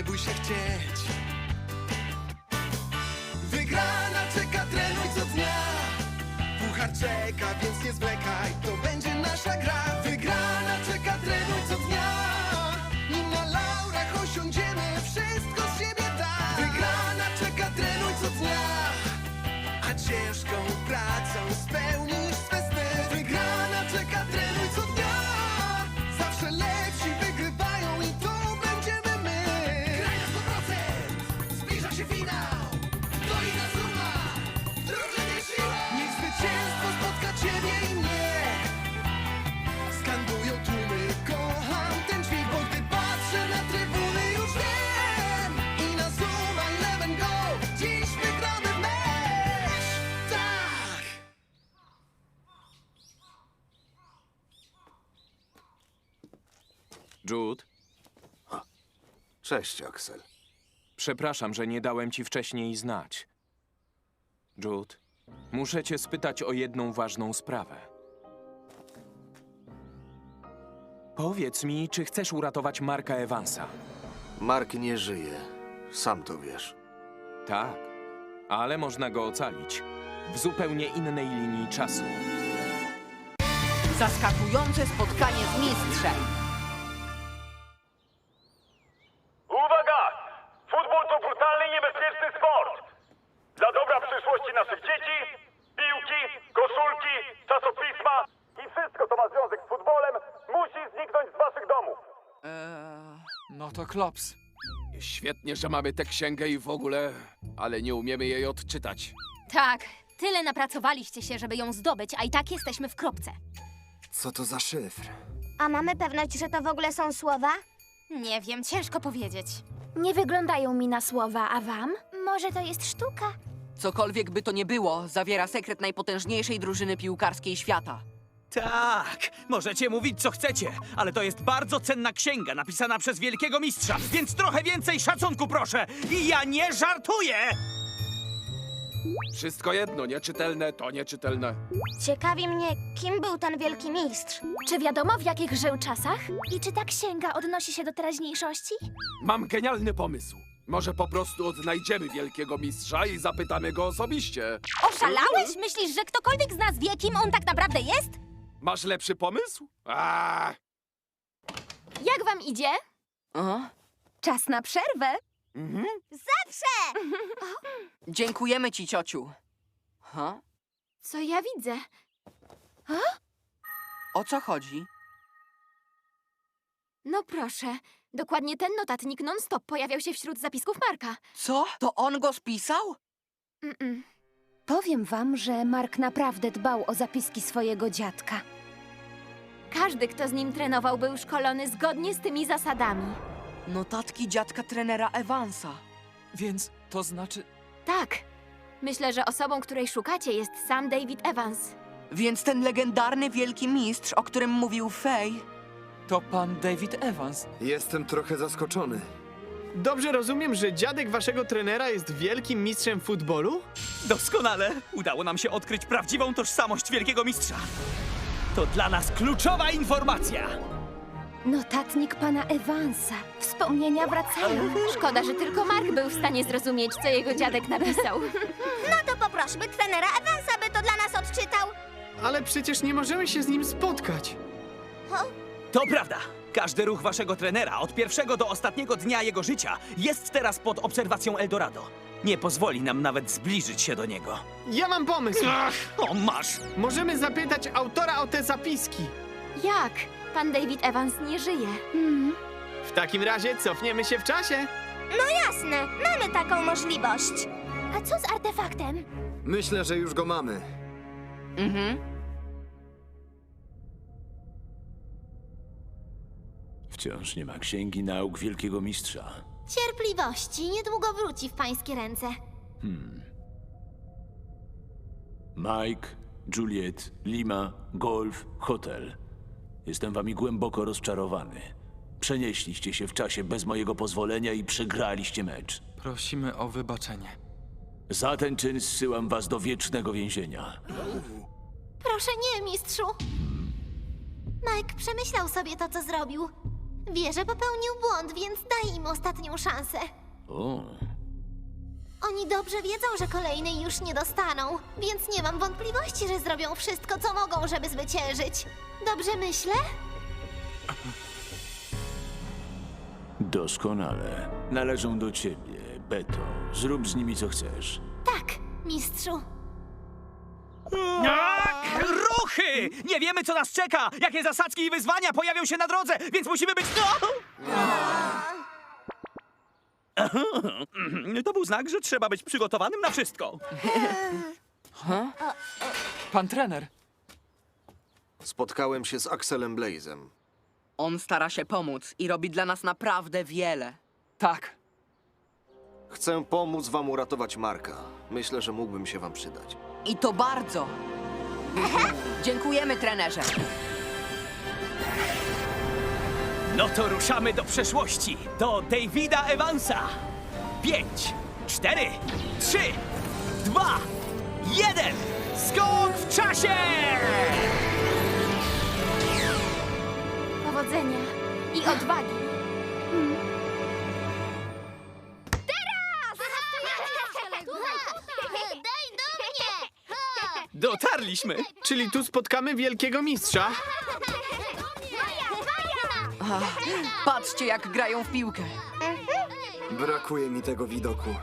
nie bój się chcieć. Cześć, Axel. przepraszam, że nie dałem ci wcześniej znać. Jude, muszę cię spytać o jedną ważną sprawę. Powiedz mi, czy chcesz uratować Marka Evansa? Mark nie żyje. Sam to wiesz. Tak, ale można go ocalić w zupełnie innej linii czasu. Zaskakujące spotkanie z mistrzem. Uwaga! Futbol to brutalny i niebezpieczny sport. Dla dobra przyszłości naszych dzieci, piłki, koszulki, czasopisma i wszystko, co ma związek z futbolem, musi zniknąć z waszych domów. No to klops. Świetnie, że mamy tę księgę i w ogóle, ale nie umiemy jej odczytać. Tak, tyle napracowaliście się, żeby ją zdobyć, a i tak jesteśmy w kropce. Co to za szyfr? A mamy pewność, że to w ogóle są słowa? Nie wiem, ciężko powiedzieć. Nie wyglądają mi na słowa, a wam? Może to jest sztuka? Cokolwiek by to nie było, zawiera sekret najpotężniejszej drużyny piłkarskiej świata. Tak, możecie mówić co chcecie, ale to jest bardzo cenna księga napisana przez wielkiego mistrza, więc trochę więcej szacunku proszę. I ja nie żartuję! Wszystko jedno, nieczytelne to nieczytelne. Ciekawi mnie, kim był ten wielki mistrz. Czy wiadomo, w jakich żył czasach? I czy ta księga odnosi się do teraźniejszości? Mam genialny pomysł. Może po prostu odnajdziemy wielkiego mistrza i zapytamy go osobiście. Oszalałeś? Myślisz, że ktokolwiek z nas wie, kim on tak naprawdę jest? Masz lepszy pomysł? A, Jak wam idzie? O, Czas na przerwę. Zawsze! dziękujemy ci, ciociu. Ha? Co ja widzę? O co chodzi? No proszę, dokładnie ten notatnik non-stop pojawiał się wśród zapisków Marka. Co? To on go spisał? Mm-mm. Powiem wam, że Mark naprawdę dbał o zapiski swojego dziadka. Każdy, kto z nim trenował, był szkolony zgodnie z tymi zasadami. Notatki dziadka trenera Evansa. więc to znaczy... Tak. Myślę, że osobą, której szukacie, jest sam David Evans. Więc ten legendarny wielki mistrz, o którym mówił Fej, To pan David Evans. Jestem trochę zaskoczony. Dobrze rozumiem, że dziadek waszego trenera jest wielkim mistrzem futbolu? Doskonale! Udało nam się odkryć prawdziwą tożsamość wielkiego mistrza. To dla nas kluczowa informacja. Notatnik pana Evansa. Wspomnienia wracają. Szkoda, że tylko Mark był w stanie zrozumieć, co jego dziadek napisał. No to poprośmy trenera Evansa, by to dla nas odczytał. Ale przecież nie możemy się z nim spotkać. To prawda. Każdy ruch waszego trenera od pierwszego do ostatniego dnia jego życia jest teraz pod obserwacją Eldorado. Nie pozwoli nam nawet zbliżyć się do niego. Ja mam pomysł. O, masz! Możemy zapytać autora o te zapiski. Jak? Pan David Evans nie żyje. W takim razie cofniemy się w czasie. Jasne, mamy taką możliwość. A co z artefaktem? Myślę, że już go mamy. Mhm. Wciąż nie ma księgi nauk wielkiego mistrza. Cierpliwości, niedługo wróci w pańskie ręce. Mike, Juliet, Lima, golf, hotel. Jestem wami głęboko rozczarowany. Przenieśliście się w czasie bez mojego pozwolenia i przegraliście mecz. Prosimy o wybaczenie. Za ten czyn zsyłam was do wiecznego więzienia. Proszę nie, mistrzu. Mike przemyślał sobie to, co zrobił. Wie, że popełnił błąd, więc daj im ostatnią szansę. O, Oni dobrze wiedzą, że kolejnej już nie dostaną, więc nie mam wątpliwości, że zrobią wszystko, co mogą, żeby zwyciężyć. Dobrze myślę? doskonale. Należą do ciebie, Beto. Zrób z nimi co chcesz. Tak, mistrzu. Ruchy! Nie wiemy, co nas czeka! Jakie zasadzki i wyzwania pojawią się na drodze, więc musimy być... No! To był znak, że trzeba być przygotowanym na wszystko. Pan trener. Spotkałem się z Axelem Blazem. On stara się pomóc i robi dla nas naprawdę wiele. Tak. Chcę pomóc wam uratować Marka. Myślę, że mógłbym się wam przydać. I to bardzo. Dziękujemy, trenerze. No to ruszamy do przeszłości, do Davida Evansa. Pięć, cztery, trzy, dwa, jeden. Skok w czasie! Powodzenia i odwagi. Dotarliśmy. Czyli tu spotkamy wielkiego mistrza? Patrzcie, jak grają w piłkę. Brakuje mi tego widoku.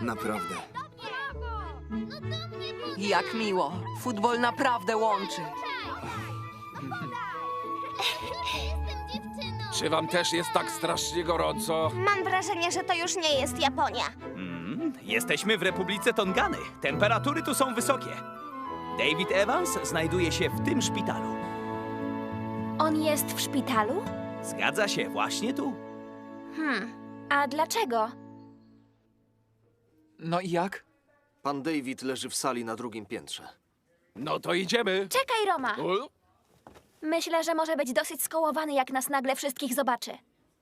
Naprawdę. Jak miło. Futbol naprawdę łączy. Czy wam też jest tak strasznie gorąco? Mam wrażenie, że to już nie jest Japonia. Mm, jesteśmy w Republice Tongany. Temperatury tu są wysokie. David Evans znajduje się w tym szpitalu. On jest w szpitalu? Zgadza się, właśnie tu. Hmm. A dlaczego? No i jak? Pan David leży w sali na drugim piętrze. No to idziemy. Czekaj, Roma. O, Myślę, że może być dosyć skołowany, jak nas nagle wszystkich zobaczy.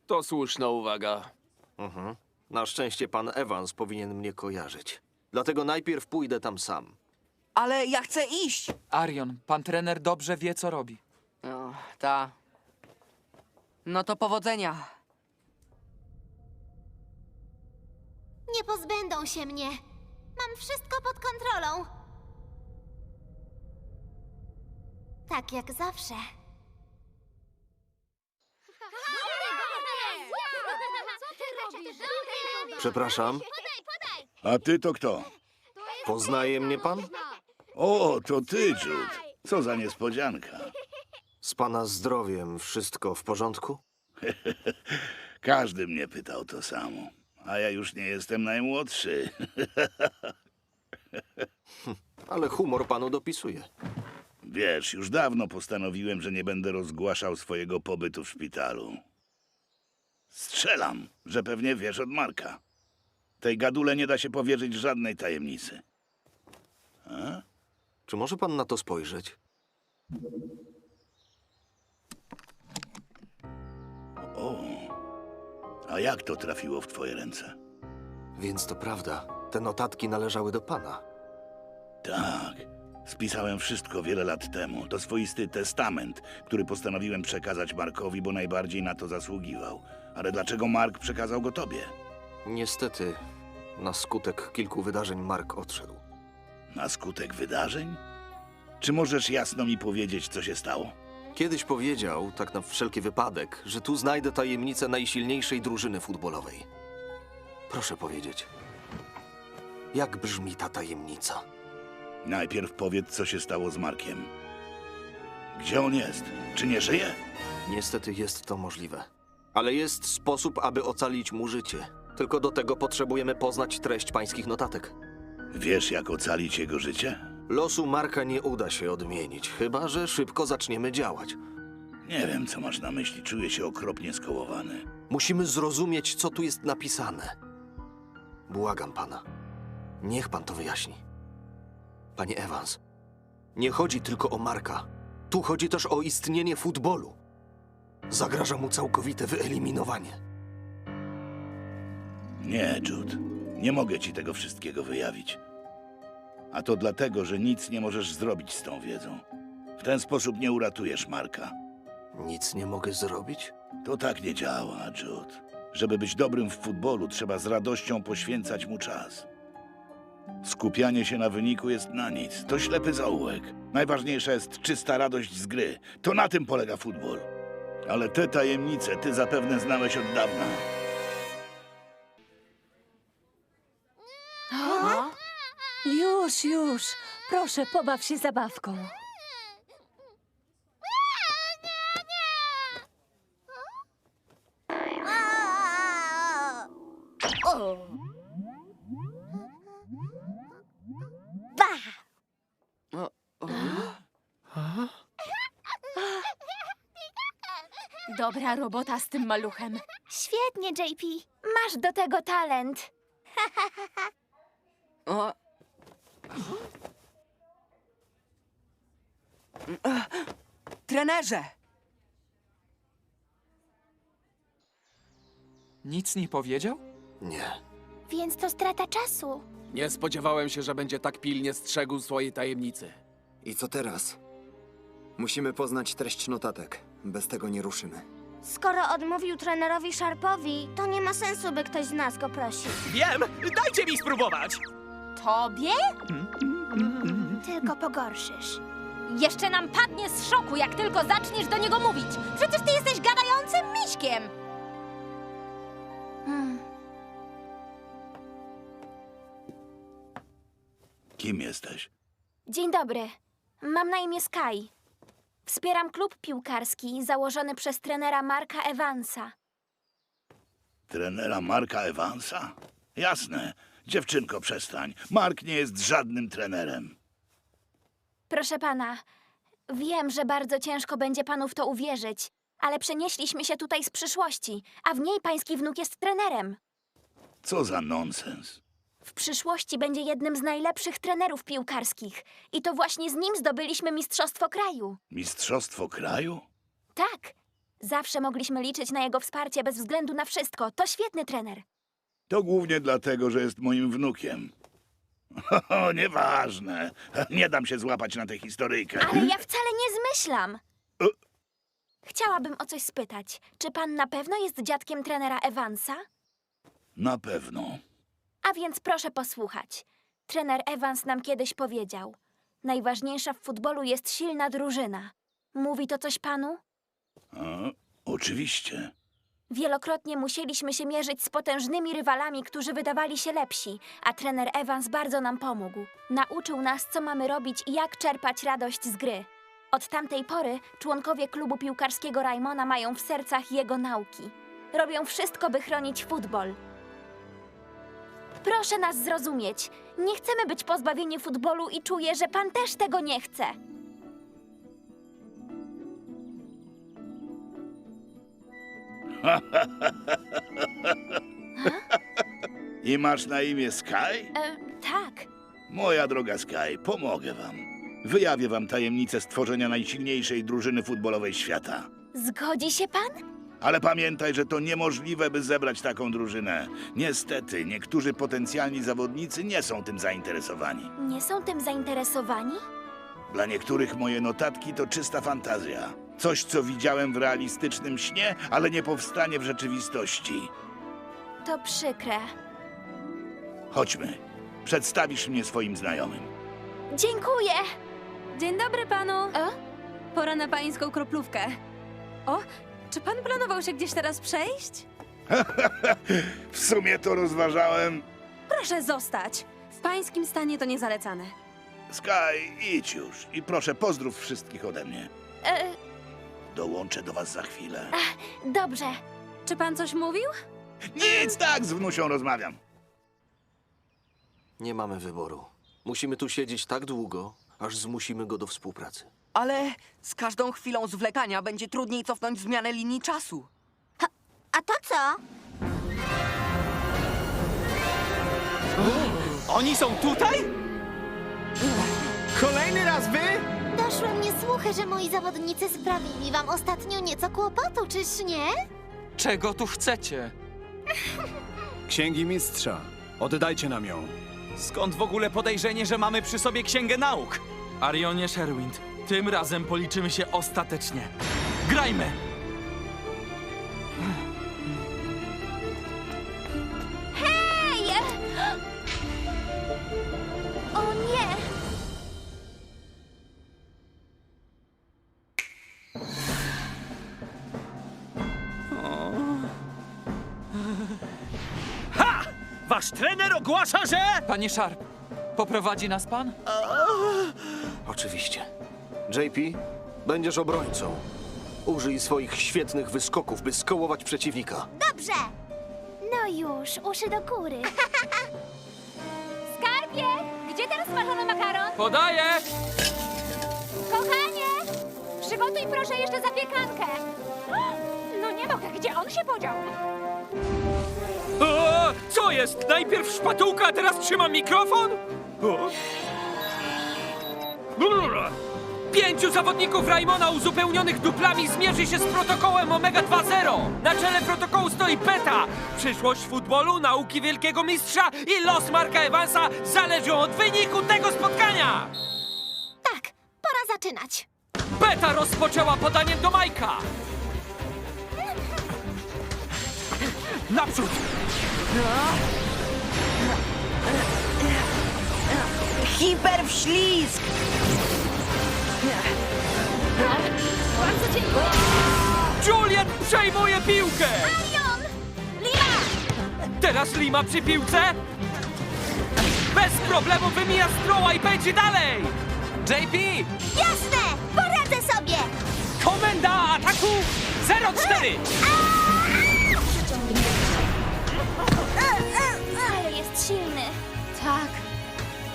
To słuszna uwaga. Mhm. Na szczęście pan Evans powinien mnie kojarzyć. Dlatego najpierw pójdę tam sam. Ale ja chcę iść. Arion, pan trener dobrze wie, co robi. O, ta. No to powodzenia. Nie pozbędą się mnie. Mam wszystko pod kontrolą. Tak jak zawsze. Przepraszam, A ty to kto? poznaje mnie pan? O, to ty, Jude. Co za niespodzianka. Z pana zdrowiem wszystko w porządku? Każdy mnie pytał to samo. A ja już nie jestem najmłodszy. Ale humor panu dopisuje. Wiesz, już dawno postanowiłem, że nie będę rozgłaszał swojego pobytu w szpitalu. Strzelam, że pewnie wiesz od Marka. Tej gadule nie da się powierzyć żadnej tajemnicy. Czy może pan na to spojrzeć? O, a jak to trafiło w twoje ręce? Więc to prawda. Te notatki należały do pana. Tak. Spisałem wszystko wiele lat temu. To swoisty testament, który postanowiłem przekazać Markowi, bo najbardziej na to zasługiwał. Ale dlaczego Mark przekazał go tobie? Niestety, na skutek kilku wydarzeń Mark odszedł. Na skutek wydarzeń? Czy możesz jasno mi powiedzieć, co się stało? Kiedyś powiedział, tak na wszelki wypadek, że tu znajdę tajemnicę najsilniejszej drużyny futbolowej. Proszę powiedzieć, jak brzmi ta tajemnica? Najpierw powiedz, co się stało z Markiem. Gdzie on jest? Czy nie żyje? Niestety jest to możliwe. Ale jest sposób, aby ocalić mu życie. Tylko do tego potrzebujemy poznać treść pańskich notatek. Wiesz, jak ocalić jego życie? Losu Marka nie uda się odmienić, chyba że szybko zaczniemy działać. Nie wiem, co masz na myśli. Czuję się okropnie skołowany. Musimy zrozumieć, co tu jest napisane. Błagam pana. Niech pan to wyjaśni. Panie Evans, nie chodzi tylko o Marka. Tu chodzi też o istnienie futbolu. Zagraża mu całkowite wyeliminowanie. Nie, Jude. Nie mogę ci tego wszystkiego wyjawić. A to dlatego, że nic nie możesz zrobić z tą wiedzą. W ten sposób nie uratujesz Marka. Nic nie mogę zrobić? To tak nie działa, Jude. Żeby być dobrym w futbolu, trzeba z radością poświęcać mu czas. Skupianie się na wyniku jest na nic. To ślepy zaułek. Najważniejsza jest czysta radość z gry. To na tym polega futbol. Ale te tajemnice ty zapewne znałeś od dawna. Już, już. Proszę, pobaw się zabawką. Dobra robota z tym maluchem. Świetnie, JP. Masz do tego talent. O. Trenerze! Nic nie powiedział? Nie. Więc to strata czasu. Nie spodziewałem się, że będzie tak pilnie strzegł swojej tajemnicy. I co teraz? Musimy poznać treść notatek. Bez tego nie ruszymy. Skoro odmówił trenerowi Sharpowi, to nie ma sensu, by ktoś z nas go prosił. Wiem! Dajcie mi spróbować! Tobie? Tylko pogorszysz. Jeszcze nam padnie z szoku, jak tylko zaczniesz do niego mówić. Przecież ty jesteś gadającym miśkiem. Hmm. Kim jesteś? Dzień dobry. Mam na imię Sky. Wspieram klub piłkarski założony przez trenera Marka Evansa. Trenera Marka Evansa? Jasne. Dziewczynko, przestań. Mark nie jest żadnym trenerem. Proszę pana, wiem, że bardzo ciężko będzie panu w to uwierzyć, ale przenieśliśmy się tutaj z przyszłości, a w niej pański wnuk jest trenerem. Co za nonsens. W przyszłości będzie jednym z najlepszych trenerów piłkarskich i to właśnie z nim zdobyliśmy Mistrzostwo Kraju. Mistrzostwo kraju? Tak, zawsze mogliśmy liczyć na jego wsparcie bez względu na wszystko. To świetny trener. To głównie dlatego, że jest moim wnukiem. O, nieważne. Nie dam się złapać na tę historyjkę. Ale ja wcale nie zmyślam. E? Chciałabym o coś spytać. Czy pan na pewno jest dziadkiem trenera Evansa? Na pewno. A więc proszę posłuchać. Trener Evans nam kiedyś powiedział: Najważniejsza w futbolu jest silna drużyna. Mówi to coś panu? A, oczywiście. Wielokrotnie musieliśmy się mierzyć z potężnymi rywalami, którzy wydawali się lepsi, a trener Evans bardzo nam pomógł. Nauczył nas, co mamy robić i jak czerpać radość z gry. Od tamtej pory członkowie klubu piłkarskiego Raimona mają w sercach jego nauki. Robią wszystko, by chronić futbol. Proszę nas zrozumieć. Nie chcemy być pozbawieni futbolu i czuję, że pan też tego nie chce. I masz na imię Sky? E, tak. Moja droga Sky, pomogę wam. Wyjawię wam tajemnicę stworzenia najsilniejszej drużyny futbolowej świata. Zgodzi się pan? Ale pamiętaj, że to niemożliwe, by zebrać taką drużynę. Niestety, niektórzy potencjalni zawodnicy nie są tym zainteresowani. Nie są tym zainteresowani? Dla niektórych moje notatki to czysta fantazja. Coś, co widziałem w realistycznym śnie, ale nie powstanie w rzeczywistości. To przykre. Chodźmy. Przedstawisz mnie swoim znajomym. Dziękuję. Dzień dobry panu. E? Pora na pańską kroplówkę. O, czy pan planował się gdzieś teraz przejść? W sumie to rozważałem. Proszę zostać. W pańskim stanie to niezalecane. Sky, idź już i proszę pozdrów wszystkich ode mnie. E, Dołączę do was za chwilę. dobrze. Czy pan coś mówił? Nic, tak, z wnusią rozmawiam. Nie mamy wyboru. Musimy tu siedzieć tak długo, aż zmusimy go do współpracy. Ale z każdą chwilą zwlekania będzie trudniej cofnąć zmianę linii czasu. A to co? Oni są tutaj? Kolejny raz wy? Doszły mnie słuchy, że moi zawodnicy sprawili wam ostatnio nieco kłopotu, czyż nie? Czego tu chcecie? Księgi mistrza. Oddajcie nam ją. Skąd w ogóle podejrzenie, że mamy przy sobie księgę nauk? Arionie Sherwind, tym razem policzymy się ostatecznie. Grajmy! Wasz trener ogłasza, że... Panie Sharp, poprowadzi nas pan? Oczywiście. JP, będziesz obrońcą. Użyj swoich świetnych wyskoków, by skołować przeciwnika. Dobrze! No już, uszy do góry. Skarbie! Gdzie ten smażony makaron? Podaję! Kochanie! Przygotuj proszę jeszcze zapiekankę. No nie mogę, gdzie on się podział? O, co jest? Najpierw szpatułka, a teraz trzymam mikrofon? O. Brrr. Pięciu zawodników Raimona uzupełnionych duplami zmierzy się z protokołem Omega 2.0. Na czele protokołu stoi Beta. Przyszłość futbolu, nauki wielkiego mistrza i los Marka Evansa zależą od wyniku tego spotkania. Tak, pora zaczynać. Beta rozpoczęła podaniem do Majka. Naprzód! Hiperwślizg! Bardzo dziękuję. Juliet przejmuje piłkę! Arion! Lima! Teraz Lima przy piłce. Bez problemu wymija stroła i pędzi dalej! JP! Jasne! Poradzę sobie! Komenda ataku 04! Ale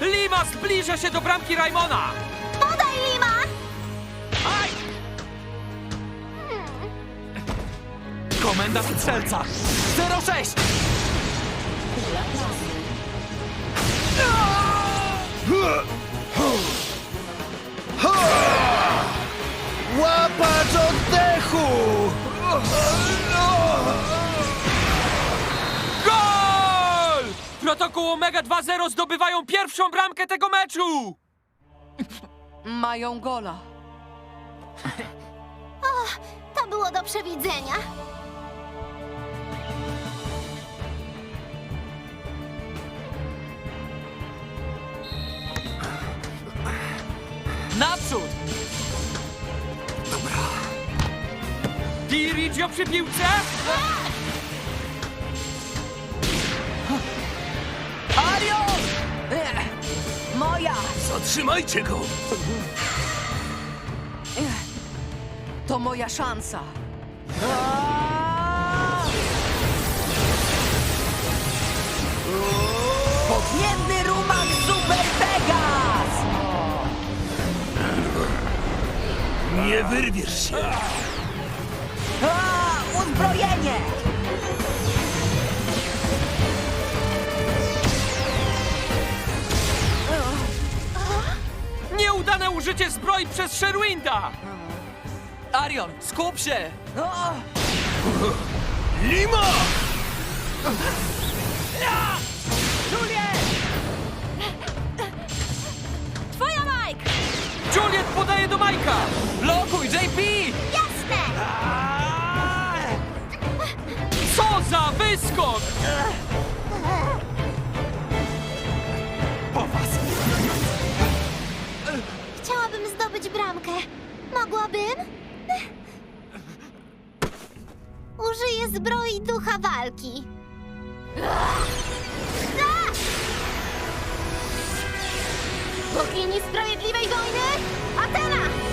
Lima zbliża się do bramki Raimona! Podaj, Lima! Aj! Komenda strzelca 06! Łapacz Protokół Omega 2.0 zdobywają pierwszą bramkę tego meczu! Mają gola. O, to było do przewidzenia. Naprzód! Dirigio przy piłce? Zatrzymajcie go! To moja szansa. Podniebny rumak Super Pegas! Nie wyrwiesz się! Użycie zbroi przez Sherwinda! Arion, skup się! O, Lima! Twoja, Mike! Juliet podaje do Majka! Blokuj, JP! Jasne! Co za wyskok! Bramkę. Mogłabym? Użyję zbroi ducha walki. Bogini Sprawiedliwej Wojny? Atena!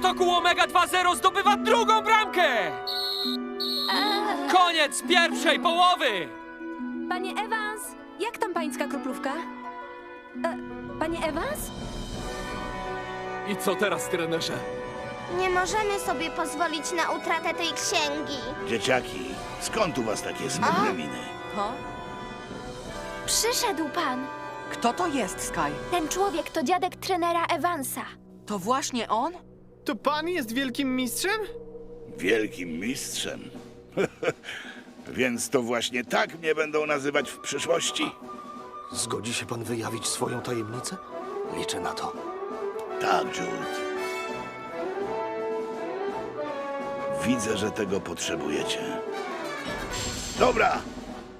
Protokół Omega 2.0 zdobywa drugą bramkę! Koniec pierwszej połowy! Panie Evans, jak tam pańska kroplówka? E, panie Evans? I co teraz, trenerze? Nie możemy sobie pozwolić na utratę tej księgi. Dzieciaki, skąd u was takie smutne miny? Przyszedł pan. Kto to jest, Sky? Ten człowiek to dziadek trenera Evansa. To właśnie on? To pan jest wielkim mistrzem? Wielkim mistrzem. Więc to właśnie tak mnie będą nazywać w przyszłości? Zgodzi się pan wyjawić swoją tajemnicę? Liczę na to. Tak, Jude. Widzę, że tego potrzebujecie. Dobra,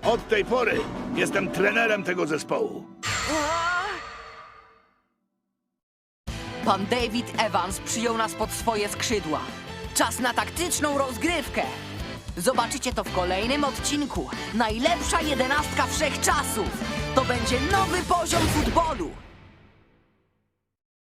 od tej pory jestem trenerem tego zespołu. Pan David Evans przyjął nas pod swoje skrzydła. Czas na taktyczną rozgrywkę. Zobaczycie to w kolejnym odcinku. Najlepsza jedenastka wszechczasów. To będzie nowy poziom futbolu.